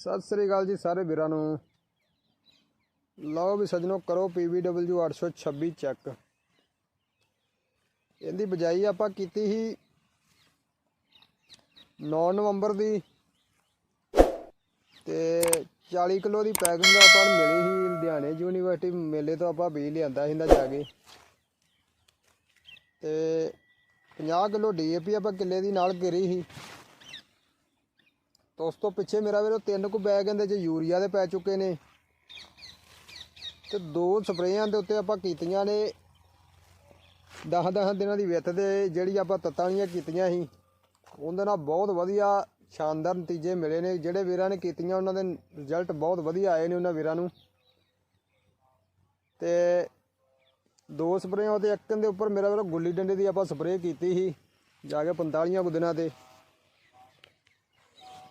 ਸਤਿ ਸ੍ਰੀ ਅਕਾਲ ਜੀ ਸਾਰੇ ਵੀਰਾਂ ਨੂੰ। ਲਓ ਵੀ ਸਜਣੋ, ਕਰੋ PVW 826 ਚੈੱਕ ਇਹਦੀ ਬਜਾਈ ਆਪਾਂ ਕੀਤੀ ਸੀ 9 ਨਵੰਬਰ ਦੀ। ਤੇ 40 ਕਿਲੋ ਦੀ ਪੈਕਿੰਗ ਆਪਾਂ ਨੂੰ ਮਿਲੀ ਸੀ ਲੁਧਿਆਣੇ ਯੂਨੀਵਰਸਿਟੀ ਮੇਲੇ ਤੋਂ ਆਪਾਂ ਬੀਜ ਲਿਆਂਦਾ ਸੀ ਇਹਦਾ ਜਾ ਕੇ। ਤੇ 50 ਕਿਲੋ ਡੀਏਪੀ ਆਪਾਂ ਕਿੱਲੇ ਦੀ ਨਾਲ ਗਿਰੀ ਸੀ। ਤਾਂ ਉਸ ਤੋਂ ਪਿੱਛੇ ਮੇਰਾ ਵੀਰੋ ਤਿੰਨ ਕੁ ਬੈਗ ਇਹਦੇ ਚ ਯੂਰੀਆ ਦੇ ਪੈ ਚੁੱਕੇ ਨੇ। ਤੇ ਦੋ ਸਪਰੇਆਂ ਦੇ ਉੱਤੇ ਆਪਾਂ ਕੀਤੀਆਂ ਨੇ। 10-10 ਦਿਨਾਂ ਦੀ ਵਿੱਤ ਦੇ ਜਿਹੜੀ ਆਪਾਂ ਤੱਤਾਂ ਕੀਤੀਆਂ ਸੀ। ਉਹਦੇ ਨਾਲ ਬਹੁਤ ਵਧੀਆ ਸ਼ਾਨਦਾਰ ਨਤੀਜੇ ਮਿਲੇ ਨੇ। ਜਿਹੜੇ ਵੀਰਾਂ ਨੇ ਕੀਤੀਆਂ, ਉਹਨਾਂ ਦੇ ਰਿਜ਼ਲਟ ਬਹੁਤ ਵਧੀਆ ਆਏ ਨੇ ਉਹਨਾਂ ਵੀਰਾਂ ਨੂੰ। ਤੇ ਦੋ ਸਪਰੇਆਂ ਉਹਦੇ, ਇੱਕ ਦੇ ਉੱਪਰ ਮੇਰਾ ਵੀਰੋ ਗੁੱਲੀ ਡੰਡੇ ਦੀ ਆਪਾਂ ਸਪਰੇਅ ਕੀਤੀ ਸੀ। ਜਾ ਕੇ 45 ਕੁ ਦਿਨਾਂ ਤੇ।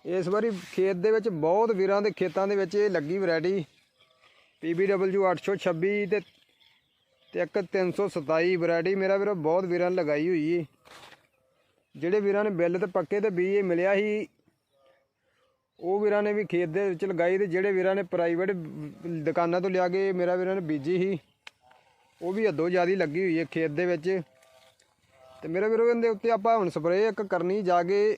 ਇਸ ਵਾਰੀ ਖੇਤ ਦੇ ਵਿੱਚ ਬਹੁਤ ਵੀਰਾਂ ਦੇ ਖੇਤਾਂ ਦੇ ਵਿੱਚ ਇਹ ਲੱਗੀ ਵੈਰਾਈਟੀ। PBW 826 ਤੇ ਤੇ ਇੱਕ 327 ਵੈਰਾਈਟੀ। ਮੇਰਾ ਵੀਰੋ, ਬਹੁਤ ਵੀਰਾਂ ਨੇ ਲਗਾਈ ਹੋਈ ਏ। ਜਿਹੜੇ ਵੀਰਾਂ ਨੇ ਬਿੱਲ ਤੇ ਪੱਕੇ ਤੇ ਬੀਜ ਮਿਲਿਆ ਸੀ, ਉਹ ਵੀਰਾਂ ਨੇ ਵੀ ਖੇਤ ਦੇ ਵਿੱਚ ਲਗਾਈ ਤੇ ਜਿਹੜੇ ਵੀਰਾਂ ਨੇ ਪ੍ਰਾਈਵੇਟ ਦੁਕਾਨਾਂ ਤੋਂ ਲਿਆ ਕੇ ਮੇਰਾ ਵੀਰਾਂ ਨੇ ਬੀਜੀ ਸੀ, ਉਹ ਵੀ ਹੱਦੋਂ ਜ਼ਿਆਦੀ ਲੱਗੀ ਹੋਈ ਹੈ ਖੇਤ ਦੇ ਵਿੱਚ। ਤੇ ਮੇਰੇ ਵੀਰੋ, ਇਹਦੇ ਉੱਤੇ ਆਪਾਂ ਹੁਣ ਸਪਰੇਅ ਇੱਕ ਕਰਨੀ, ਜਾ ਕੇ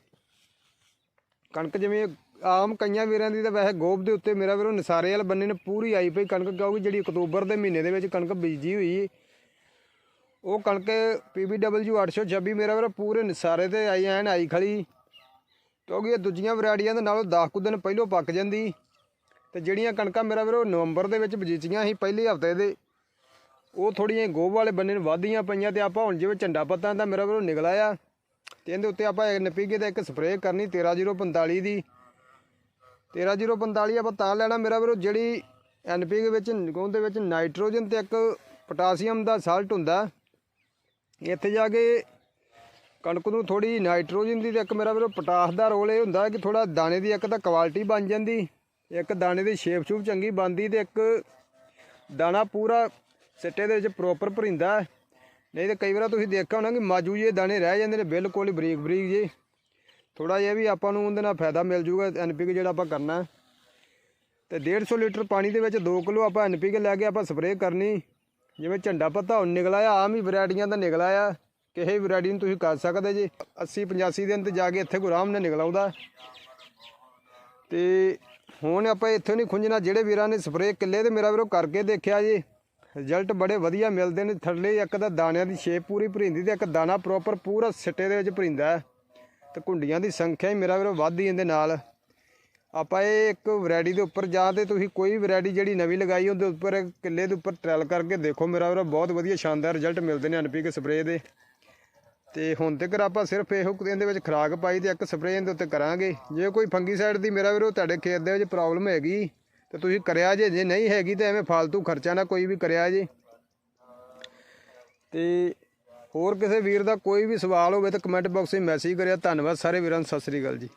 ਕਣਕ ਜਿਵੇਂ ਆਮ ਕਈਆਂ ਵੀਰਾਂ ਦੀ ਤਾਂ ਵੈਸੇ ਗੋਬ ਦੇ ਉੱਤੇ ਮੇਰਾ ਵੀਰੋ ਨਸਾਰੇ ਵਾਲ ਬੰਨੇ ਨੇ ਪੂਰੀ ਆਈ ਪਈ ਕਣਕ, ਕਿਉਂਕਿ ਜਿਹੜੀ ਅਕਤੂਬਰ ਦੇ ਮਹੀਨੇ ਦੇ ਵਿੱਚ ਕਣਕ ਬੀਜੀ ਹੋਈ ਉਹ ਕਣਕ PBW 826 ਮੇਰਾ ਵੀਰੋ ਪੂਰੇ ਨਸਾਰੇ ਤੇ ਆਈ, ਐਨ ਆਈ ਖੜੀ। ਕਿਉਂਕਿ ਇਹ ਦੂਜੀਆਂ ਵੈਰਾਈਟੀਆਂ ਦੇ ਨਾਲੋਂ 10 ਕੁ ਦਿਨ ਪਹਿਲਾਂ ਪੱਕ ਜਾਂਦੀ। ਤੇ ਜਿਹੜੀਆਂ ਕਣਕਾਂ ਮੇਰਾ ਵੀਰੋ ਨਵੰਬਰ ਦੇ ਵਿੱਚ ਬੀਜੀਆਂ ਸੀ ਪਹਿਲੇ ਹਫ਼ਤੇ ਦੇ, ਉਹ ਥੋੜੀਆਂ ਗੋਬ ਵਾਲੇ ਬੰਨੇ ਨੂੰ ਵਾਧੀਆਂ ਪਈਆਂ ਤੇ ਆਪਾਂ ਹੁਣ ਜਿਵੇਂ ਝੰਡਾ ਪੱਤਾ ਦਾ ਮੇਰਾ ਵੀਰੋ ਨਿਕਲ ਆ ਤੇ ਇਹਦੇ ਉੱਤੇ ਆਪਾਂ ਐਨਪੀਕੇ ਦਾ ਇੱਕ ਸਪਰੇਅ ਕਰਨੀ 13045 ਦੀ। 13045 ਆਪਾਂ ਤਾਂ ਲੈਣਾ ਮੇਰਾ ਵੀਰੋ, ਜਿਹੜੀ ਐਨਪੀਕੇ ਵਿੱਚ ਉਹਦੇ ਵਿੱਚ ਨਾਈਟ੍ਰੋਜਨ ਤੇ ਇੱਕ ਪੋਟਾਸੀਅਮ ਦਾ ਸਾਲਟ ਹੁੰਦਾ। ਇੱਥੇ ਜਾ ਕੇ ਕਣਕ ਨੂੰ ਥੋੜੀ ਨਾਈਟ੍ਰੋਜਨ ਦੀ ਤੇ ਇੱਕ ਮੇਰਾ ਵੀਰੋ ਪੋਟਾਸ ਦਾ ਰੋਲ ਇਹ ਹੁੰਦਾ ਕਿ ਥੋੜਾ ਦਾਣੇ ਦੀ ਇੱਕ ਤਾਂ ਕੁਆਲਿਟੀ ਬਣ ਜਾਂਦੀ, ਇੱਕ ਦਾਣੇ ਦੀ ਸ਼ੇਪ ਸ਼ੂਪ ਚੰਗੀ ਬਣਦੀ ਤੇ ਇੱਕ ਦਾਣਾ ਪੂਰਾ ਸਿੱਟੇ ਦੇ ਵਿੱਚ ਪ੍ਰੋਪਰ ਭਰਿੰਦਾ। ਨਹੀਂ ਤੇ ਕਈ ਵਾਰ ਤੁਸੀਂ ਦੇਖਿਆ ਹੋਣਾ ਕਿ ਮਾਜੂ ਜੇ ਦਾਣੇ ਰਹਿ ਜਾਂਦੇ ਨੇ, ਬਿਲਕੁਲ ਹੀ ਬਰੀਕ ਬਰੀਕ ਜੇ ਥੋੜਾ ਜਿਹਾ ਵੀ ਆਪਾਂ ਨੂੰ ਉਹਦੇ ਨਾਲ ਫਾਇਦਾ ਮਿਲ ਜੂਗਾ, ਐਨਪੀਕੇ ਜਿਹੜਾ ਆਪਾਂ ਕਰਨਾ ਹੈ। ਤੇ 150 ਲੀਟਰ ਪਾਣੀ ਦੇ ਵਿੱਚ 2 ਕਿਲੋ ਆਪਾਂ ਐਨਪੀਕੇ ਲੈ ਕੇ ਆਪਾਂ ਸਪਰੇਅ ਕਰਨੀ। ਜਿਵੇਂ ਝੰਡਾ ਪੱਤਾ ਹੁਣ ਨਿਕਲ ਆਇਆ, ਆਮ ਹੀ ਵੈਰਾਈਟੀਆਂ ਦਾ ਨਿਕਲ ਆਇਆ। ਕਿਸੇ ਵੈਰਾਈਟੀ ਨੂੰ ਤੁਸੀਂ ਕਰ ਸਕਦੇ ਜੇ। 80 85 ਦਿਨ ਤੇ ਜਾ ਕੇ ਇੱਥੇ ਕੋਈ ਆਰਾਮ ਨਾਲ ਨਿਕਲ ਆਉਂਦਾ। ਤੇ ਹੁਣ ਆਪਾਂ ਇੱਥੋਂ ਨਹੀਂ ਖੁੰਝਣਾ, ਜਿਹੜੇ ਵੀਰਾਂ ਨੇ ਸਪਰੇਅ ਕਿੱਲੇ ਤੇ ਮੇਰਾ ਵੀਰੋ ਕਰਕੇ ਦੇਖਿਆ ਜੀ। ਰਿਜ਼ਲਟ ਬੜੇ ਵਧੀਆ ਮਿਲਦੇ ਨੇ। ਥੱਲੇ ਇੱਕ ਤਾਂ ਦਾਣਿਆਂ ਦੀ ਸ਼ੇਪ ਪੂਰੀ ਭਰਿੰਦੀ ਤੇ ਇੱਕ ਦਾਣਾ ਪ੍ਰੋਪਰ ਪੂਰਾ ਸਿੱਟੇ ਦੇ ਵਿੱਚ ਭਰਿੰਦਾ ਹੈ। ਤੇ ਕੁੰਡੀਆਂ ਦੀ ਸੰਖਿਆ ਹੀ ਮੇਰਾ ਵੀਰੋ ਵੱਧਦੀ ਇਹਦੇ ਨਾਲ। ਆਪਾਂ ਇਹ ਇੱਕ ਵੈਰਾਈਟੀ ਦੇ ਉੱਪਰ ਜਾਂ ਤੇ ਤੁਸੀਂ ਕੋਈ ਵੈਰਾਈਟੀ ਜਿਹੜੀ ਨਵੀਂ ਲਗਾਈ ਉਹਦੇ ਉੱਪਰ, ਕਿੱਲੇ ਦੇ ਉੱਪਰ ਟ੍ਰਾਇਲ ਕਰਕੇ ਦੇਖੋ। ਮੇਰਾ ਵੀਰੋ ਬਹੁਤ ਵਧੀਆ ਸ਼ਾਨਦਾਰ ਰਿਜ਼ਲਟ ਮਿਲਦੇ ਨੇ ਐਨਪੀਕੇ ਸਪਰੇਅ ਦੇ। ਤੇ ਹੁਣ ਤੱਕ ਆਪਾਂ ਸਿਰਫ ਇਹੋ ਇਹਦੇ ਵਿੱਚ ਖਰਾਕ ਪਾਈ ਤੇ ਇੱਕ ਸਪਰੇਅ ਇਹਦੇ ਉੱਤੇ ਕਰਾਂਗੇ। ਜੇ ਕੋਈ ਫੰਗੀਸਾਈਡ ਦੀ ਮੇਰਾ ਵੀਰੋ ਤੁਹਾਡੇ ਖੇਤ ਦੇ ਵਿੱਚ ਪ੍ਰੋਬਲਮ ਹੈਗੀ ਤੇ ਤੁਸੀਂ ਕਰਿਆ ਜੇ ਜੇ ਨਹੀਂ ਹੈਗੀ ਤਾਂ ਐਵੇਂ ਫालतू ਖਰਚਾ ਨਾ ਕੋਈ ਵੀ ਕਰਿਆ ਜੇ। ਤੇ ਹੋਰ ਕਿਸੇ ਵੀਰ ਦਾ ਕੋਈ ਵੀ ਸਵਾਲ ਹੋਵੇ ਤਾਂ ਕਮੈਂਟ ਬਾਕਸ ਵਿੱਚ ਮੈਸੇਜ ਕਰਿਆ। ਧੰਨਵਾਦ ਸਾਰੇ ਵੀਰਾਂ ਨੂੰ, ਸਤਿ ਸ੍ਰੀ ਅਕਾਲ ਜੀ।